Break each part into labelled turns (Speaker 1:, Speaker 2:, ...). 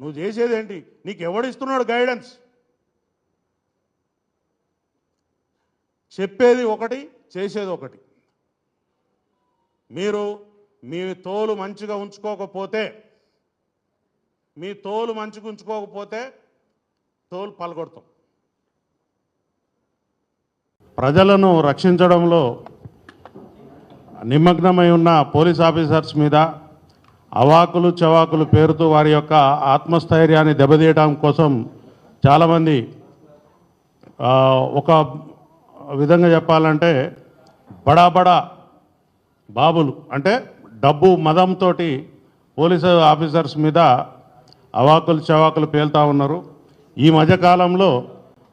Speaker 1: నువ్వు చేసేది ఏంటి నీకు ఎవడిస్తున్నాడు గైడెన్స్ చెప్పేది ఒకటి చేసేది ఒకటి. మీరు మీ తోలు మంచిగా ఉంచుకోకపోతే మీ తోలు మంచిగా ఉంచుకోకపోతే తోలు పలగొడతాం. ప్రజలను రక్షించడంలో నిమగ్నమై ఉన్న పోలీస్ ఆఫీసర్స్ మీద అవాకులు చవాకులు పేరుతో వారి యొక్క ఆత్మస్థైర్యాన్ని దెబ్బతీయడం కోసం చాలామంది ఒక విధంగా చెప్పాలంటే బడా బడా బాబులు అంటే డబ్బు మదంతో పోలీసు ఆఫీసర్స్ మీద అవాకులు చవాకులు పేలుతూ ఉన్నారు. ఈ మధ్యకాలంలో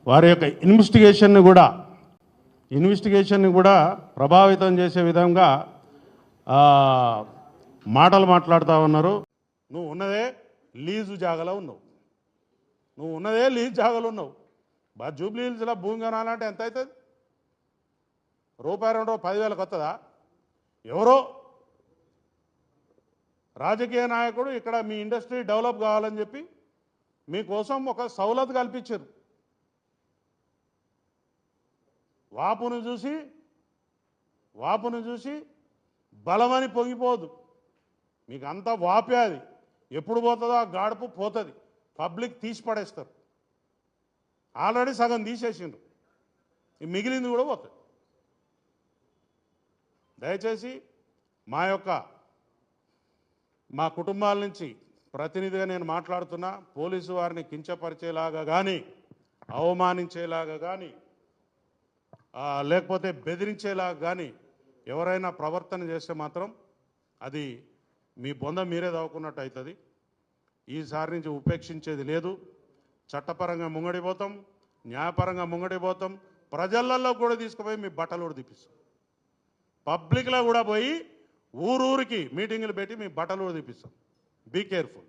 Speaker 1: వారి యొక్క ఇన్వెస్టిగేషన్ని కూడా ఇన్వెస్టిగేషన్ని కూడా ప్రభావితం చేసే విధంగా మాటలు మాట్లాడుతూ ఉన్నారు. నువ్వు ఉన్నదే లీజు జాగలో ఉన్నావు. నువ్వు ఉన్నదే లీజు జాగలో ఉన్నావు. బా జూబ్లీ హిల్స్లో భూమి కొనాలంటే ఎంత అవుతుంది? రూపాయి రెండు పదివేలకు వస్తుందా? ఎవరో? రాజకీయ నాయకుడు ఇక్కడ మీ ఇండస్ట్రీ డెవలప్ కావాలని చెప్పి మీకోసం ఒక సౌలత్ కల్పించారు. వాపును చూసి వాపును చూసి బలమని పొంగిపోదు. మీకు అంతా వాపే అది. ఎప్పుడు పోతుందో ఆ గాడుపు పోతుంది. పబ్లిక్ తీసి పడేస్తారు. ఆల్రెడీ సగం తీసేసిండ్రు. మిగిలింది కూడా పోతుంది. దయచేసి మా యొక్క మా కుటుంబాల నుంచి ప్రతినిధిగా నేను మాట్లాడుతున్నా పోలీసు వారిని కించపరిచేలాగా కానీ అవమానించేలాగా కానీ లేకపోతే బెదిరించేలాగా కానీ ఎవరైనా ప్రవర్తన చేస్తే మాత్రం అది మీ బొంద మీరే దవ్వుకున్నట్టు అవుతుంది. ఈసారి నుంచి ఉపేక్షించేది లేదు. చట్టపరంగా ముంగడిపోతాం న్యాయపరంగా ముంగడిపోతాం ప్రజలలో కూడా తీసుకుపోయి మీ బట్టలు కూడా తీపిస్తాం పబ్లిక్లో కూడా పోయి ఊరూరికి మీటింగులు పెట్టి మీ బట్టలు కూడా తీపిస్తాం బీ కేర్ఫుల్.